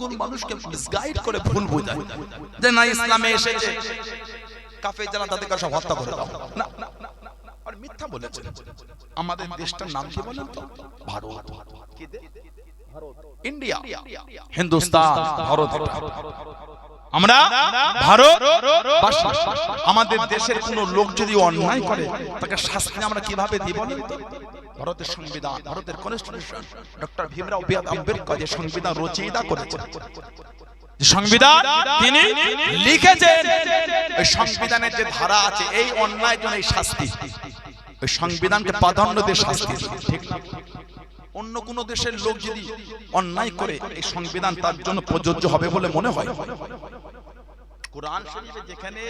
এগুলো মানুষকে মিসগাইড করে ভুল বোঝায়। যে না ইসলামে এসেছে। কাফে যারা তাদেরকে সব হত্যা করে দাও। না আর মিথ্যা বলেছে। আমাদের দেশটার নাম কি বলেন তো? ভারত? ইন্ডিয়া। হিন্দুস্তান ভারত। আমরা ভারত আমাদের দেশের কোন লোক যদি অন্যায় করে তাকে শাস্তি আমরা কীভাবে দিব বলেন তো? ভারতের সংবিধান, ভারতের কনস্টিটিউশন ডক্টর ভীমরাও আম্বেদকর যে সংবিধান রচয়িতা করেছেন। সংবিধান তিনি লিখেছেন, ওই সংবিধানের যে ধারা আছে, এই অন্যায় জন্য এই শাস্তি, ওই সংবিধানকে প্রাধান্য দিয়ে শাস্তি ঠিক অন্য কোন দেশের লোক যদি অন্যায় করে, এই সংবিধান তার জন্য প্রযোজ্য হবে বলে মনে হয়? কোরআন শরীফে যেখানে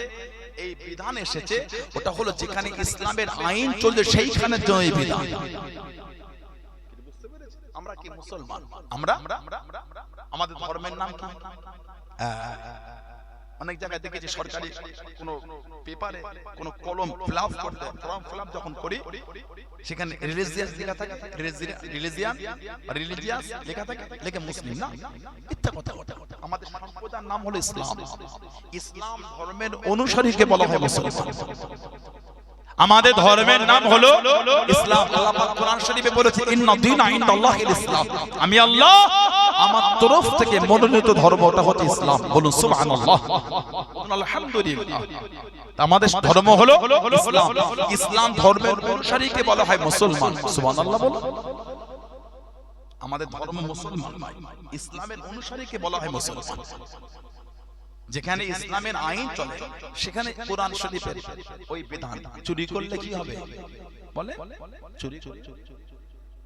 এই বিধান এসেছে ওটা হলো যেখানে ইসলামের আইন চলছে সেইখানের জন্য এই বিধান। আমরা কি মুসলমান? আমরা? আমাদের ধর্মের নাম কি। অনেক জায়গায় দেখেছি সরকারি কোন পেপারে কোন কলম ফিলাপ করতে ফর্ম ফিলাপ যখন করি সেখানে রিলিজিয়াস লেখা থাকে রিলিজিয়ান রিলিজিয়াস লেখা থাকে লেখে মুসলিম না মিথ্যা কথা আমাদের সম্প্রদায়ের নাম হলো ইসলাম। ইসলাম। ধর্মের অনুসারীকে বলা হয় মুসলমান আমাদের ধর্মের নাম হলো ইসলাম। আল্লাহ পাক কোরআন শরীফে বলেছে ইন্না দীনা ইনদাল্লাহিল ইসলাম। আমি আল্লাহ আমার তরফ থেকে মনোনীত ধর্ম ওটা হচ্ছে ইসলাম। বলুন, সুবহানাল্লাহ। আলহামদুলিল্লাহ আমাদের ধর্ম হলো ইসলাম। ইসলাম ধর্মের অনুসারীকে বলা হয় মুসলমান। সুবহানাল্লাহ বলুন আমাদের ধর্ম মুসলমান ইসলামের অনুসারীকে বলা হয় মুসলমান। যেখানে ইসলামের আইন চলে, সেখানে কোরআন শরীফের ওই বিধান। চুরি করলে কি হবে? বলে চুরি চুরি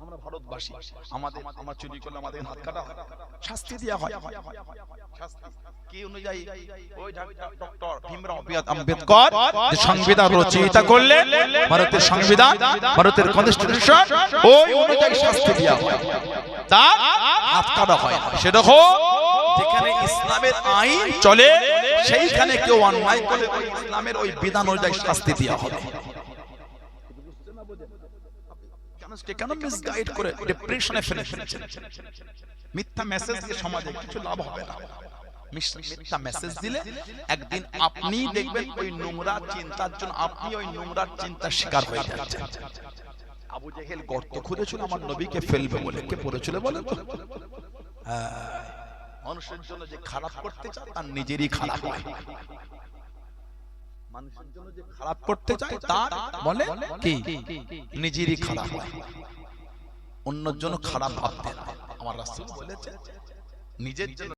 আমরা ভারতবাসী আমাদের আমরা চুরি করলে আমাদের হাত কাটা শাস্তি দেওয়া হয়। শাস্তি কি অনুযায়ী? ওই ডক্টর ভীমরাও। আম্বেদকর যে সংবিধান রচয়িতা করলে ভারতের সংবিধান ভারতের কনস্টিটিউশন ওই অনুযায়ী শাস্তি দেওয়া হয়। তার হাত কাটা হয়। না। সেরকম যেখানে ইসলামের আইন চলে সেইখানে কেউ অন্যায় করে ওই ইসলামের ওই বিধান অনুযায়ী শাস্তি দেওয়া হবে। কেন মিসগাইড করে ডিপ্রেশনে ফেলে ফেলেছেন মিথ্যা মেসেজ দিয়ে সমাজে কিছু লাভ হবে না। মিথ্যা মেসেজ দিলে একদিন আপনি দেখবেন ওই নোংরা চিন্তার জন্য আপনি ওই নোংরা চিন্তার শিকার হয়ে যাচ্ছেন। আবু জেহেল গর্ত খুঁজেছিল আমার নবীকে ফেলবে বলে। কে পড়েছিল বলে তো? মানুষের জন্য যে খারাপ করতে চায়, তার নিজেরই খারাপ হয়। মানুষের জন্য যে খারাপ করতে চায় তার বলে কি? নিজেরই খারাপ। হয় অন্যের জন্য খারাপ ভাবতে আমার রাস্তা বলেছে নিজের জন্য